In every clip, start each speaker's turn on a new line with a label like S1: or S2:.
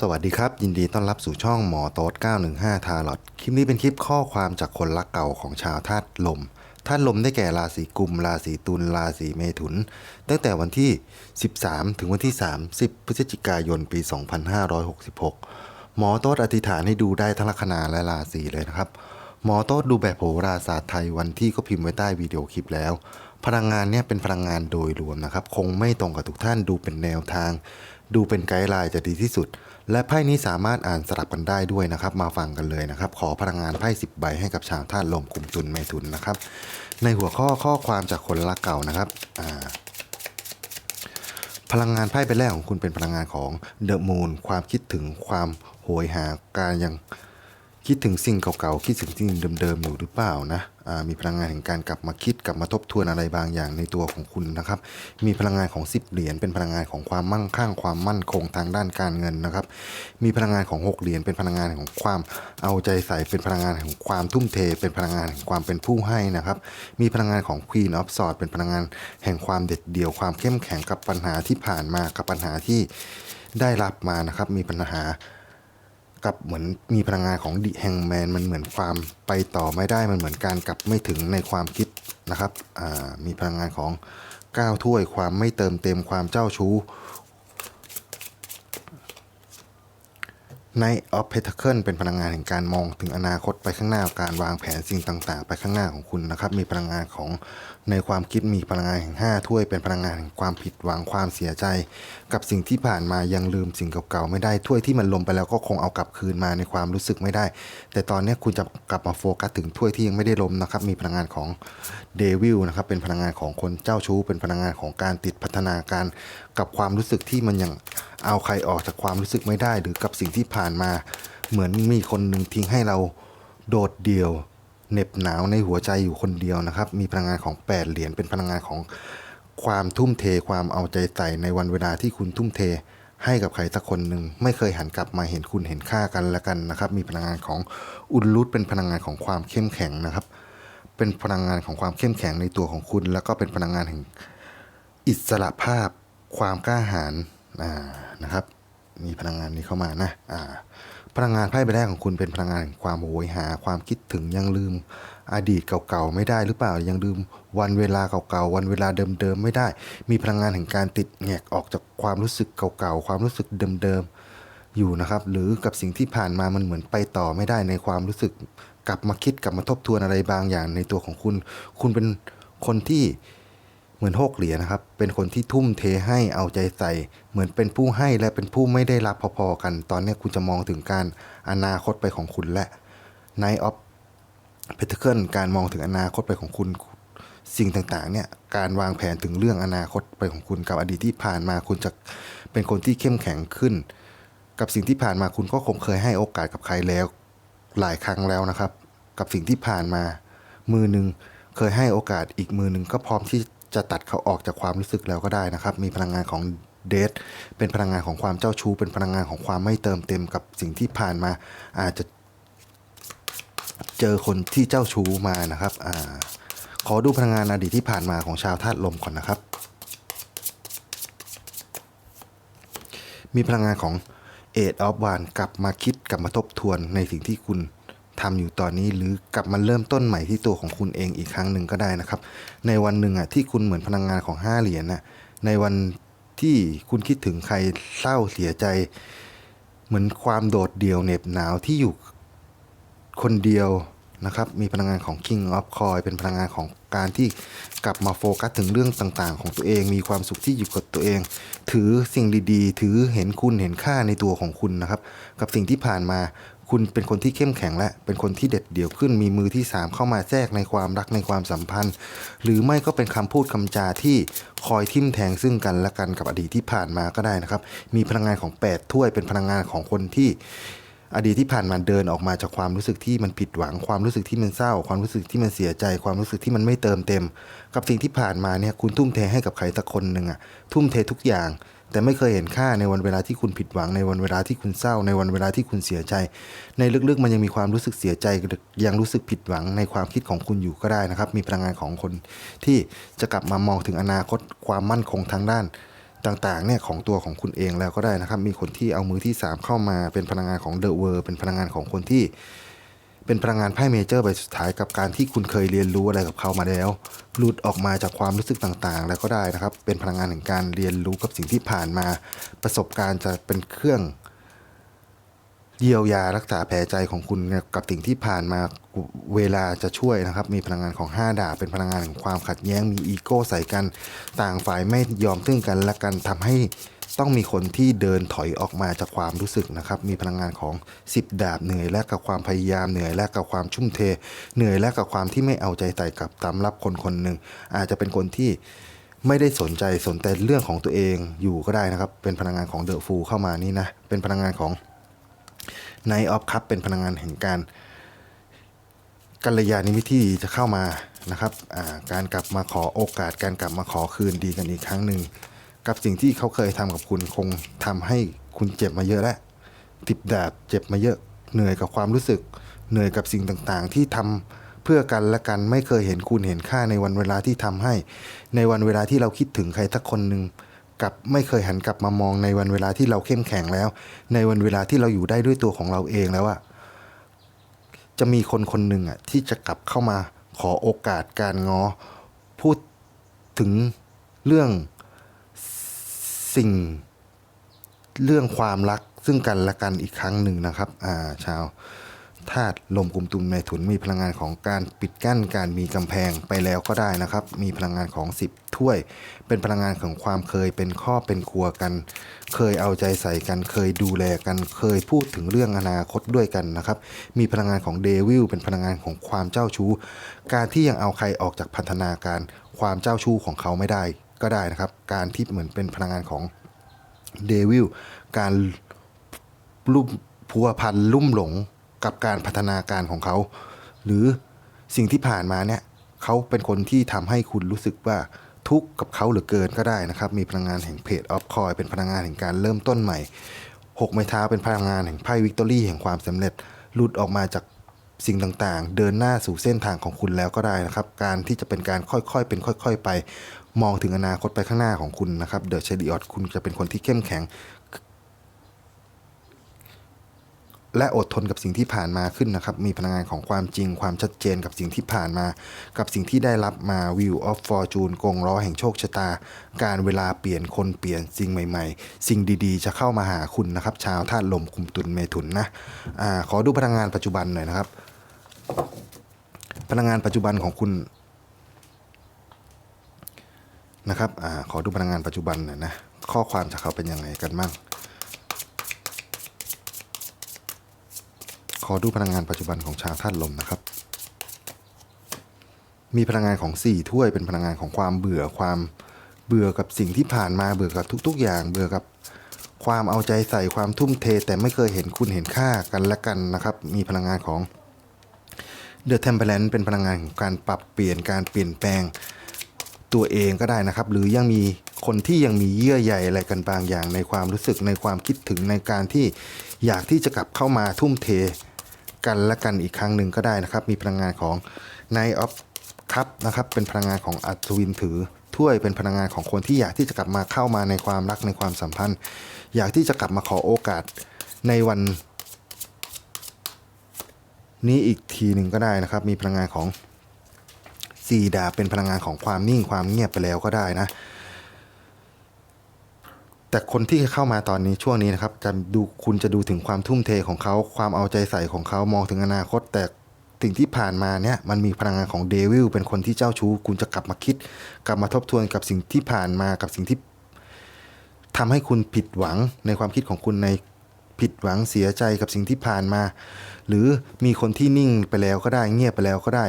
S1: สวัสดีครับ ยินดีต้อนรับสู่ช่องหมอโต๊ด915 ทาร์ลอตคลิปนี้เป็นคลิปข้อความจากคนรักเก่าของชาวธาตุลมธาตุลมได้แก่ราศีกุม ราศีตุลราศีเมถุน ตั้งแต่วันที่ 13 ถึงวันที่ 30 พฤศจิกายนปี 2566 หมอโต๊ดอธิษฐานให้ดูได้ทั้งลัคนาและราศีเลยนะครับ หมอโต๊ดดูแบบโหราศาสตร์ไทยวันที่ก็พิมพ์ไว้ใต้วิดีโอคลิปแล้ว พลังงานเนี่ยเป็นพลังงานโดยรวมนะครับ คงไม่ตรงกับทุกท่านดูเป็นแนวทาง ดูเป็นไกด์ไลน์จะดีที่สุด และไพ่นี้สามารถอ่านสลับกันได้ด้วยนะครับ มาฟังกันเลยนะครับ ขอพลังงานไพ่10ใบให้กับชาวธาตุลมกลุ่มจุนเมทุนนะครับ ในหัวข้อข้อความจากคนรักเก่านะครับอ่าพลังงานไพ่ใบแรกของคุณเป็นพลังงานของเดอะมูนความคิดถึงความโหยหาการยัง คิดถึงสิ่งเก่าๆ คิดถึงสิ่งเดิมๆ อยู่หรือเปล่านะมีพลังงานแห่งการกลับมาคิดกลับมาทบทวนอะไรบางอย่างในตัวของคุณนะครับ มีพลังงานของ10เหรียญเป็นพลังงานของความมั่งคั่งความมั่นคงทางด้านการเงินนะครับ มีพลังงานของ6เหรียญเป็นพลังงานของความเอาใจใส่เป็นพลังงานของความทุ่มเท เป็นพลังงานแห่งความเป็นผู้ให้นะครับ มีพลังงานของ Queen of Swords เป็นพลังงานแห่งความเด็ดเดี่ยวความเข้มแข็งกับปัญหาที่ผ่านมากับปัญหาที่ได้รับมานะครับ มีปัญหา กับเหมือนมีพลังงานของดิแฮงแมนมันเหมือนความไปต่อไม่ได้มันเหมือนการกลับไม่ถึงในความคิดนะครับมีพลังงานของก้าวถ้วยความไม่เติมเต็มความเจ้าชู้ ในออฟเพทเคิลเป็นพลังงานแห่งการมองถึงอนาคตไปข้างหน้าการวางแผนสิ่งต่าง ๆ ไปข้างหน้าของคุณนะครับ มีพลังงานของในความคิดมีพลังงานแห่ง5ถ้วยเป็นพลังงานแห่งความผิดหวังความเสียใจ กับสิ่งที่ผ่านมายังลืมสิ่งเก่าๆไม่ได้ถ้วยที่มันลมไปแล้วก็คงเอากลับคืนมาในความรู้สึกไม่ได้ แต่ตอนนี้คุณจะกลับมาโฟกัสถึงถ้วยที่ยังไม่ได้ลมนะครับมีพลังงานของเดวิลนะครับเป็นพลังงานของคนเจ้าชู้เป็นพลังงานของการติดพัฒนาการกับความรู้สึกที่มันยัง เอาใครออกจากความรู้สึกไม่ได้หรือกับสิ่งที่ผ่านมา เหมือนมีคนหนึ่งทิ้งให้เราโดดเดี่ยวเหน็บหนาวในหัวใจอยู่คนเดียวนะครับ มีพลังงานของ 8 เหรียญเป็นพลังงานของความทุ่มเทความเอาใจใส่ในวันเวลาที่คุณทุ่มเท ให้กับใครสักคนหนึ่งไม่เคยหันกลับมาเห็นคุณเห็นค่ากันและกันนะครับ มีพลังงานของอุลลุตเป็นพลังงานของความเข้มแข็งนะครับ เป็นพลังงานของความเข้มแข็งในตัวของคุณ แล้วก็เป็นพลังงานแห่งอิสระภาพ ความกล้าหาญ นะครับมีพลังงานนี้เข้ามานะอ่าพลังงานไพ่ใบแรกของคุณเป็นพลังงานแห่งความโหยหา ความคิดถึงยังลืมอดีตเก่าๆไม่ได้หรือเปล่ายังลืมวันเวลาเก่าๆวันเวลาเดิมๆไม่ได้ มีพลังงานแห่งการติดแงกออกจากความรู้สึกเก่าๆความรู้สึกเดิมๆอยู่นะครับ หรือกับสิ่งที่ผ่านมามันเหมือนไปต่อไม่ได้ในความรู้สึก กลับมาคิดกลับมาทบทวนอะไรบางอย่างในตัวของคุณ คุณเป็นคนที่ เหมือนหกเหรียญนะครับ เป็นคนที่ทุ่มเทให้เอาใจใส่ เหมือนเป็นผู้ให้และเป็นผู้ไม่ได้รับพอๆกัน ตอนนี้คุณจะมองถึงการอนาคตไปของคุณและ Night of p e t a c l e การมองถึงอนาคตไปของคุณ สิ่งต่างๆ เนี่ย การวางแผนถึงเรื่องอนาคตไปของคุณกับอดีตที่ผ่านมาคุณจะเป็นคนที่เข้มแข็งขึ้น กับสิ่งที่ผ่านมาคุณก็คงเคยให้โอกาสกับใครแล้ว หลายครั้งแล้วนะครับ กับสิ่งที่ผ่านมา มือหนึ่งเคยให้โอกาสอีกมือหนึ่งก็พร้อมที่ จะตัดเขาออกจากความรู้สึกแล้วก็ได้นะครับ มีพลังงานของเดทเป็นพลังงานของความเจ้าชู้ เป็นพลังงานของความไม่เติมเต็มกับสิ่งที่ผ่านมา อาจจะเจอคนที่เจ้าชู้มานะครับอขอดูพลังงานอดีตที่ผ่านมาของชาวธาตุลมก่อนนะครับ มีพลังงานของเอ็ดออฟวานกลับมาคิดกลับมาทบทวนในสิ่งที่คุณ ทำอยู่ตอนนี้หรือกลับมาเริ่มต้นใหม่ที่ตัวของคุณเองอีกครั้งหนึ่งก็ได้นะครับ ในวันหนึ่งอะที่คุณเหมือนพลังงานของห้าเหรียญน่ะในวันที่คุณคิดถึงใครเศร้าเสียใจ เหมือนความโดดเดี่ยวเหน็บหนาวที่อยู่คนเดียวนะครับมีพลังงานของ King of Coin เป็นพลังงานของการที่กลับมาโฟกัสถึงเรื่องต่างๆ ของตัวเอง มีความสุขที่อยู่กับตัวเอง ถือสิ่งดีๆ ถือเห็นคุณเห็นค่าในตัวของคุณนะครับ กับสิ่งที่ผ่านมา คุณเป็นคนที่เข้มแข็งและ เป็นคนที่เด็ดเดี่ยวขึ้นมีมือที่สามเข้ามาแทรกในความรักในความสัมพันธ์ หรือไม่ก็เป็นคำพูดคำจาที่คอยทิ่มแทงซึ่งกันและกันกับอดีตที่ผ่านมาก็ได้นะครับ มีพลังงานของแปดถ้วยเป็นพลังงานของคนที่อดีตที่ผ่านมาเดินออกมาจากความรู้สึกที่มันผิดหวัง ความรู้สึกที่มันเศร้า ความรู้สึกที่มันเสียใจ ความรู้สึกที่มันไม่เติมเต็ม กับสิ่งที่ผ่านมาเนี่ยคุณทุ่มเทให้กับใครสักคนหนึ่งอะทุ่มเททุกอย่าง แต่ไม่เคยเห็นค่าในวันเวลาที่คุณผิดหวังในวันเวลาที่คุณเศร้า ในวันเวลาที่คุณเสียใจ ในลึกๆ มันยังมีความรู้สึกเสียใจยังรู้สึกผิดหวังในความคิดของคุณอยู่ก็ได้นะครับ มีพลังงานของคนที่จะกลับมามองถึงอนาคตความมั่นคงทางด้านต่างๆเนี่ยของตัวของคุณเองแล้วก็ได้นะครับ มีคนที่เอามือที่ 3 เข้ามาเป็นพลังงานของเดอะเวอร์เป็นพลังงานของคนที่ เป็นพลังงานไพ่เมเจอร์ใบสุดท้ายกับการที่คุณเคยเรียนรู้อะไรกับเขามาแล้ว หลุดออกมาจากความรู้สึกต่างๆ แล้วก็ได้นะครับ เป็นพลังงานแห่งการเรียนรู้กับสิ่งที่ผ่านมา ประสบการณ์จะเป็นเครื่องเยียวยารักษาแผลใจของคุณกับสิ่งที่ผ่านมาเวลาจะช่วยนะครับ มีพลังงานของ 5 ดาบเป็นพลังงานแห่งความขัดแย้งมีอีโก้ใส่กัน ต่างฝ่ายไม่ยอมซึ่งกันและกันทำให้ ต้องมีคนที่เดินถอยออกมาจากความรู้สึกนะครับ มีพลังงานของ 10 ดาบเหนื่อยและกับความพยายามเหนื่อยและกับความชุ่มเท เหนื่อยและกับความที่ไม่เอาใจใส่กับตามรับคนคนหนึ่งอาจจะเป็นคนที่ไม่ได้สนใจสนแต่เรื่องของตัวเองอยู่ก็ได้นะครับ เป็นพลังงานของเดอะฟูเข้ามานี่นะ เป็นพลังงานของในออฟคัพเป็นพลังงานแห่งการกัลยาณมิตรที่จะเข้ามานะครับการกลับมาขอโอกาสการกลับมาขอคืนดีกันอีกครั้งหนึ่ง กับสิ่งที่เขาเคยทำกับคุณคงทำให้คุณเจ็บมาเยอะแล้วติดดาบเจ็บมาเยอะ เหนื่อยกับความรู้สึก เหนื่อยกับสิ่งต่างๆ ที่ทำเพื่อกันและกันไม่เคยเห็นคุณเห็นค่าในวันเวลาที่ทำให้ ในวันเวลาที่เราคิดถึงใครสักคนหนึ่งกับไม่เคยหันกลับมามองในวันเวลาที่เราเข้มแข็งแล้ว ในวันเวลาที่เราอยู่ได้ด้วยตัวของเราเองแล้วอะจะมีคนคนหนึ่งอะที่จะกลับเข้ามาขอโอกาสการงอ พูดถึงเรื่อง สิ่งเรื่องความรักซึ่งกันและกันอีกครั้งหนึ่งนะครับอ่าชาวธาตุลมกลุ่มตุมในถุนมีพลังงานของการปิดกั้นการมีกำแพงไปแล้วก็ได้นะครับ มีพลังงานของ 10 ถ้วย เป็นพลังงานของความเคยเป็นครอบเป็นครัวกัน เคยเอาใจใส่กัน เคยดูแลกัน เคยพูดถึงเรื่องอนาคตด้วยกันนะครับ มีพลังงานของเดวิลเป็นพลังงานของความเจ้าชู้ การที่ยังเอาใครออกจากพันธนาการความเจ้าชู้ของเขาไม่ได้ ก็ได้นะครับ การที่เหมือนเป็นพลังงานของเดวิลการลุ่มพัวพันลุ่มหลงกับการพัฒนาการของเขา หรือสิ่งที่ผ่านมาเนี่ยเขาเป็นคนที่ทำให้คุณรู้สึกว่าทุกข์กับเขาเหลือเกินก็ได้นะครับ มีพลังงานแห่งเพจออฟคอยเป็นพลังงานแห่งการเริ่มต้นใหม่หกไม้เท้าเป็นพลังงานแห่งไพ่วิกตอรี่แห่งความสำเร็จหลุดออกมาจากสิ่งต่างๆ เดินหน้าสู่เส้นทางของคุณแล้วก็ได้นะครับ การที่จะเป็นการค่อยๆ เป็นค่อย ๆ ไป มองถึงอนาคตไปข้างหน้าของคุณนะครับเดอะเชดิออตคุณจะเป็นคนที่เข้มแข็ง และอดทนกับสิ่งที่ผ่านมาขึ้นนะครับ มีพลังงานของความจริง ความชัดเจนกับสิ่งที่ผ่านมา กับสิ่งที่ได้รับมา View of Fortune กงล้อแห่งโชคชะตา การเวลาเปลี่ยนคนเปลี่ยนสิ่งใหม่ ๆ สิ่งดีๆ จะเข้ามาหาคุณนะครับ ชาวธาตุลมคุมตุนเมถุนนะอาขอดูพลังงานปัจจุบันหน่อยนะครับ พลังงานปัจจุบันของคุณ นะครับอขอดูพลังงานปัจจุบันหน่อยนะ ข้อความจากเขาเป็นยังไงกันบ้าง ขอดูพลังงานปัจจุบันของชาวธาตุลมนะครับ มีพลังงานของสี่ถ้วยเป็นพลังงานของความเบื่อความเบื่อกับสิ่งที่ผ่านมาเบื่อกับทุก ๆ อย่าง เบื่อกับความเอาใจใส่ความทุ่มเท แต่ไม่เคยเห็นคุณเห็นค่ากันและกันนะครับ มีพลังงานของเดอะเทมเพลนเป็นพลังงานของการปรับเปลี่ยนการเปลี่ยนแปลง ตัวเองก็ได้นะครับ หรือยังมีคนที่ยังมีเยื่อใยอะไรกันบางอย่างในความรู้สึกในความคิดถึงในการที่อยากที่จะกลับเข้ามาทุ่มเทกันและกันอีกครั้งหนึ่งก็ได้นะครับ มีพลังงานของ Knight of Cup นะครับ เป็นพลังงานของอัศวินถือถ้วยเป็นพลังงานของคนที่อยากที่จะกลับมาเข้ามาในความรักในความสัมพันธ์ อยากที่จะกลับมาขอโอกาสในวัน นี้อีกทีหนึ่งก็ได้นะครับ มีพลังงานของ สี่ดาบเป็นพลังงานของความนิ่งความเงียบไปแล้วก็ได้นะ แต่คนที่เข้ามาตอนนี้ช่วงนี้นะครับจะดูคุณจะดูถึงความทุ่มเทของเขาความเอาใจใส่ของเขามองถึงอนาคต แต่สิ่งที่ผ่านมาเนี่ยมันมีพลังงานของเดวิลเป็นคนที่เจ้าชู้ คุณจะกลับมาคิด กลับมาทบทวนกับสิ่งที่ผ่านมากับสิ่งที่ทำให้คุณผิดหวังในความคิดของคุณในผิดหวังเสียใจกับสิ่งที่ผ่านมา หรือมีคนที่นิ่งไปแล้วก็ได้เงียบไปแล้วก็ได้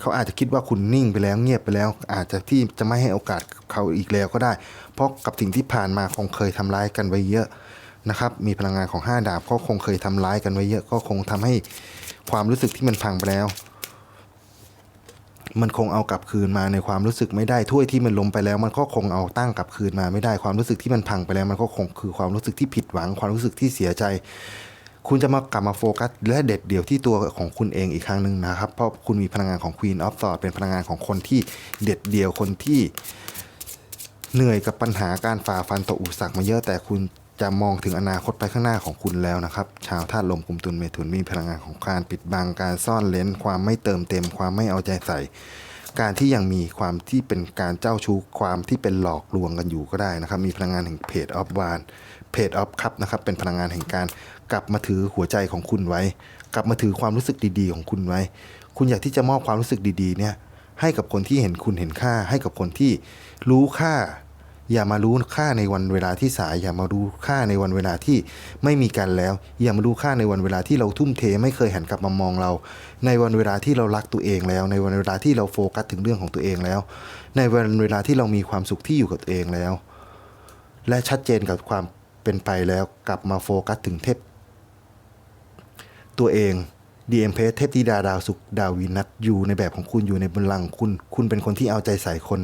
S1: เขาอาจจะคิดว่าคุณนิ่งไปแล้วเงียบไปแล้ว อาจจะที่จะไม่ให้โอกาสเขาอีกแล้วก็ได้ เพราะกับสิ่งที่ผ่านมาคงเคยทำร้ายกันไว้เยอะนะครับ มีพลังงานของ 5 ดาบก็คงเคยทำร้ายกันไว้เยอะ ก็คงทำให้ความรู้สึกที่มันพังไปแล้ว มันคงเอากลับคืนมาในความรู้สึกไม่ได้ถ้วยที่มันล้มไปแล้ว มันก็คงเอาตั้งกลับคืนมาไม่ได้ความรู้สึกที่มันพังไปแล้ว มันก็คงคือความรู้สึกที่ผิดหวัง ความรู้สึกที่เสียใจ คุณจะมากลับมาโฟกัสและเด็ดเดี่ยวที่ตัวของคุณเองอีกครั้งหนึ่งนะครับ เพราะคุณมีพลังงานของ Queen of Swords เป็นพลังงานของคนที่เด็ดเดี่ยวคนที่เหนื่อยกับปัญหาการฝ่าฟันต่ออุปสรรคมาเยอะแต่คุณจะมองถึงอนาคตไปข้างหน้าของคุณแล้วนะครับ ชาวธาตุลมกุมตุลเมถุนมีพลังงานของการปิดบังการซ่อนเลนความไม่เติมเต็ม ความไม่เอาใจใส่ การที่ยังมีความที่เป็นการเจ้าชู้ความที่เป็นหลอกลวงกันอยู่ก็ได้นะครับ มีพลังงานแห่งเพจออฟวาน เพจออฟคัพนะครับเป็นพลังงานแห่งการกลับมาถือหัวใจของคุณไว้ กลับมาถือความรู้สึกดีๆ ของคุณไว้ คุณอยากที่จะมอบความรู้สึกดีๆเนี่ยให้กับคนที่เห็นคุณเห็นค่า ให้กับคนที่รู้ค่า อย่ามารู้ค่าในวันเวลาที่สาย อย่ามารู้ค่าในวันเวลาที่ไม่มีกันแล้ว อย่ามารู้ค่าในวันเวลาที่เราทุ่มเทไม่เคยหันกลับมามองเรา ในวันเวลาที่เรารักตัวเองแล้ว ในวันเวลาที่เราโฟกัสถึงเรื่องของตัวเองแล้ว ในวันเวลาที่เรามีความสุขที่อยู่กับตัวเองแล้ว และชัดเจนกับความ เป็นไปแล้วกลับมาโฟกัสถึงเทพ ตัวเองดีเอ็มเพเทพธิดาดาวสุขดาววินัทอยู่ในแบบของคุณอยู่ในบัลลังคุณ คุณเป็นคนที่เอาใจใส่คน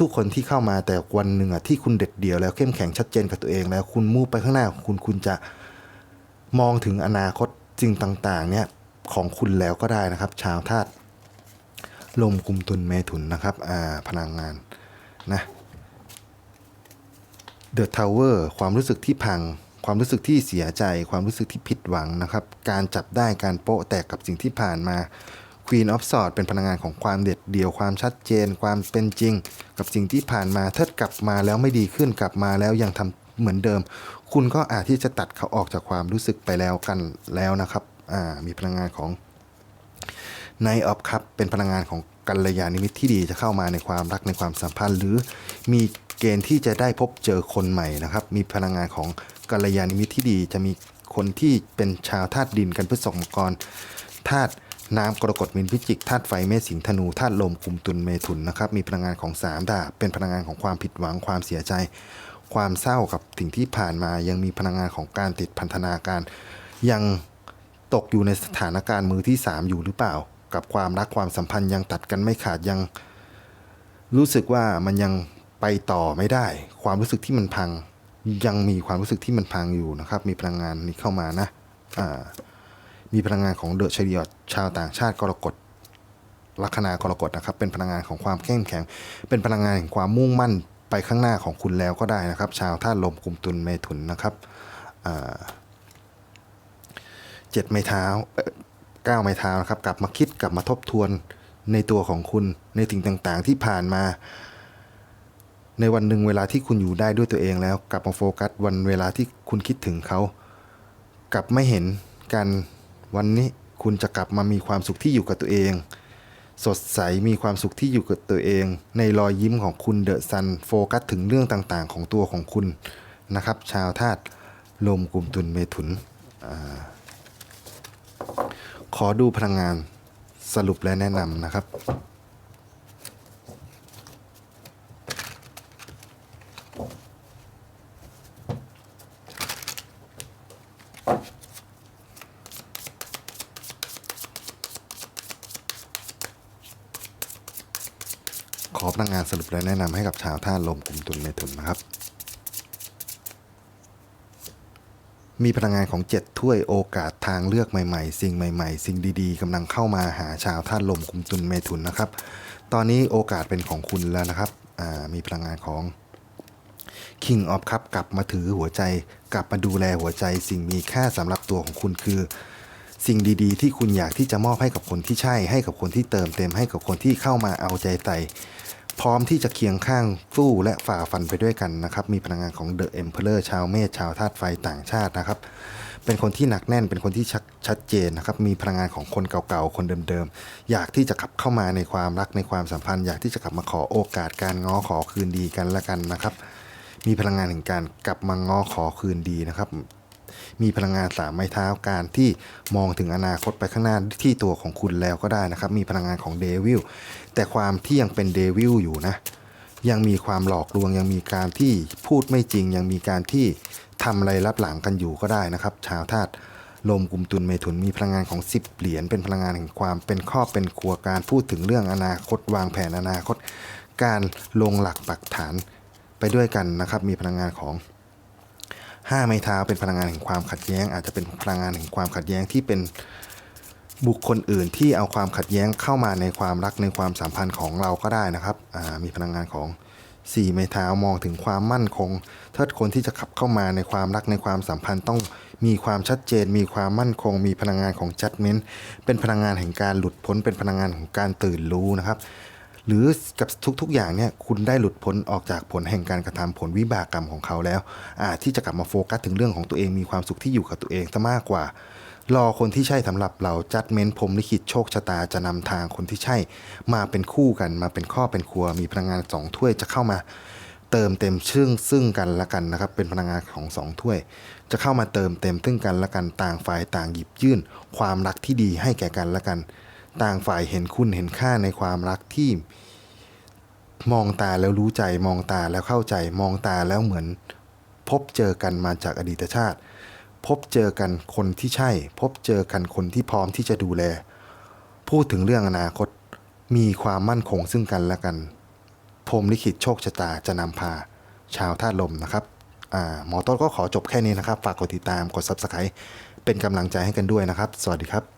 S1: ทุกๆคนที่เข้ามาแต่วันหนึ่งอะที่คุณเด็ดเดี่ยวแล้วเข้มแข็งชัดเจนกับตัวเอง แล้วคุณมุ่งไปข้างหน้าคุณคุณจะมองถึงอนาคตสิ่งต่าง ๆ เนี่ยของคุณแล้วก็ได้นะครับ ชาวธาตุลมกุมตุนเมถุนนะครับ อ่า พลังงานนะ เดอะทาวเวอร์ความรู้สึกที่พัง ความรู้สึกที่เสียใจ ความรู้สึกที่ผิดหวังนะครับ การจับได้การโปะแตกกับสิ่งที่ผ่านมา Queen of Swords เป็นพลังงานของความเด็ดเดี่ยวความชัดเจน ความเป็นจริง กับสิ่งที่ผ่านมาถ้ากลับมาแล้วไม่ดีขึ้นกลับมาแล้วยังทำเหมือนเดิม คุณก็อาจที่จะตัดเขาออกจากความรู้สึกไปแล้วกันแล้วนะครับอ่ามีพลังงานของในออฟคัพเป็นพลังงานของกัลยาณมิตรที่ดีจะเข้ามาในความรักในความสัมพันธ์ หรือมี เกณฑ์ที่จะได้พบเจอคนใหม่นะครับ มีพลังงานของกัลยาณมิตรที่ดี จะมีคนที่เป็นชาวธาตุดินกันพฤษภมักรธาตุน้ำกรกฎมินพิจิกธาตุไฟเมษสิงธนูธาตุลมกุมตุลเมถุนนะครับ มีพลังงานของสามดาบเป็นพลังงานของความผิดหวังความเสียใจ ความเศร้ากับสิ่งที่ผ่านมา ยังมีพลังงานของการติดพันธนาการ ยังตกอยู่ในสถานการณ์มือที่ 3 อยู่หรือเปล่า กับความรักความสัมพันธ์ยังตัดกันไม่ขาดยัง รู้สึกว่ามันยัง ต่อไม่ได้ ความรู้สึกที่มันพัง ยังมีความรู้สึกที่มันพังอยู่นะครับ มีพลังงานนี้เข้ามานะอ่ามีพลังงานของเดอะเฉลียชาวต่างชาติกรกฎลัคนากรกฎนะครับ เป็นพลังงานของความเข้มแข็ง เป็นพลังงานแห่งความมุ่งมั่นไปข้างหน้าของคุณแล้วก็ได้นะครับ ชาวธาตุลมกุมตุลเมถุนนะครับเจ็ดไม้เท้าเอ่อเก้าไม้เท้านะครับ กลับมาคิดกลับมาทบทวนในตัวของคุณในสิ่งต่างๆ ที่ผ่านมา ในวันหนึ่งเวลาที่คุณอยู่ได้ด้วยตัวเองแล้ว กลับมาโฟกัสวันเวลาที่คุณคิดถึงเขา กลับไม่เห็นกันวันนี้คุณจะกลับมามีความสุขที่อยู่กับตัวเอง สดใสมีความสุขที่อยู่กับตัวเอง ในรอยยิ้มของคุณเดอะซันโฟกัสถึงเรื่องต่างๆ ของตัวของคุณนะครับ ชาวธาตุลมกลุ่มตุลเมถุนอขอดูพลังงานสรุปและแนะนำนะครับ พลังงานสรุปและแนะนำให้กับชาวท่าตุลมกลุ่มตุลเมถุนนะครับ มีพลังงานของ 7 ถ้วยโอกาสทางเลือกใหม่ๆ สิ่งใหม่ๆ สิ่งดีๆกำลังเข้ามาหาชาวธาตุลมกลุ่มตุลเมถุนนะครับ ตอนนี้โอกาสเป็นของคุณแล้วนะครับมีพลังงานของ King of Cup กลับมาถือหัวใจ กลับมาดูแลหัวใจ สิ่งมีค่าสำหรับตัวของคุณคือ สิ่งดีๆ ที่คุณอยากที่จะมอบให้กับคนที่ใช่ให้กับคนที่เติมเต็มให้กับคนที่เข้ามาเอาใจใส่ พร้อมที่จะเคียงข้างสู้และฝ่าฟันไปด้วยกันนะครับ มีพลังงานของ The Emperor ชาวเมษชาวธาตุไฟต่างชาตินะครับ เป็นคนที่หนักแน่นเป็นคนที่ชัดชัดเจนนะครับ มีพลังงานของคนเก่าๆ คนเดิมๆ อยากที่จะกลับเข้ามาในความรักในความสัมพันธ์ อยากที่จะกลับมาขอโอกาสการง้อขอคืนดีกันละกันนะครับ มีพลังงานแห่งการกลับมาง้อขอคืนดีนะครับ มีพลังงานสามไม้เท้าการที่มองถึงอนาคตไปข้างหน้าที่ตัวของคุณแล้วก็ได้นะครับ มีพลังงานของเดวิลแต่ความที่ยังเป็นเดวิลอยู่นะ ยังมีความหลอกลวงยังมีการที่พูดไม่จริง ยังมีการที่ทำอะไรรับหลังกันอยู่ก็ได้นะครับ ชาวธาตุลมกุมตุลเมถุนมีพลังงานของ 10 เหรียญเป็นพลังงานแห่งความเป็นครอบเป็นครัวการพูดถึงเรื่องอนาคต วางแผนอนาคต การลงหลักปักฐานไปด้วยกันนะครับ มีพลังงานของ ห้าไม้เท้าเป็นพลังงานแห่งความขัดแย้ง อาจจะเป็นพลังงานแห่งความขัดแย้งที่เป็นบุคคลอื่นที่เอาความขัดแย้งเข้ามาในความรักในความสัมพันธ์ของเราก็ได้นะครับมีพลังงานของสี่ไม้เท้ามองถึงความมั่นคง ถ้าคนที่จะขับเข้ามาในความรักในความสัมพันธ์ต้องมีความชัดเจน มีความมั่นคง มีพลังงานของ judgment เป็นพลังงานแห่งการหลุดพ้นเป็นพลังงานของการตื่นรู้นะครับ หรือกับทุกๆอย่างเนี่ยคุณได้หลุดพ้นออกจากผลแห่งการกระทำผลวิบากกรรมของเขาแล้วที่จะกลับมาโฟกัสถึงเรื่องของตัวเองมีความสุขที่อยู่กับตัวเองซะมากกว่า รอคนที่ใช่สำหรับเราจัดเม้นพรมลิขิตโชคชะตาจะนำทางคนที่ใช่ มาเป็นคู่กันมาเป็นข้อเป็นครัว มีพลังงานสองถ้วยจะเข้ามาเติมเต็มซึ่งซึ่งกันและกันนะครับ เป็นพลังงานของสองถ้วย จะเข้ามาเติมเต็มซึ่งกันและกันต่างฝ่ายต่างหยิบยื่น ความรักที่ดีให้แก่กันและกัน ต่างฝ่ายเห็นคุณเห็นค่าในความรักที่ มองตาแล้วรู้ใจ มองตาแล้วเข้าใจ มองตาแล้วเหมือน พบเจอกันมาจากอดีตชาติ พบเจอกันคนที่ใช่ พบเจอกันคนที่พร้อมที่จะดูแล พูดถึงเรื่องอนาคต มีความมั่นคงซึ่งกันและกันพรหมลิขิตโชคชะตาจะนำพา ชาวธาตุลมนะครับหมอต้นก็ขอจบแค่นี้นะครับ ฝากกดติดตามกด Subscribe เป็นกำลังใจให้กันด้วยนะครับ สวัสดีครับ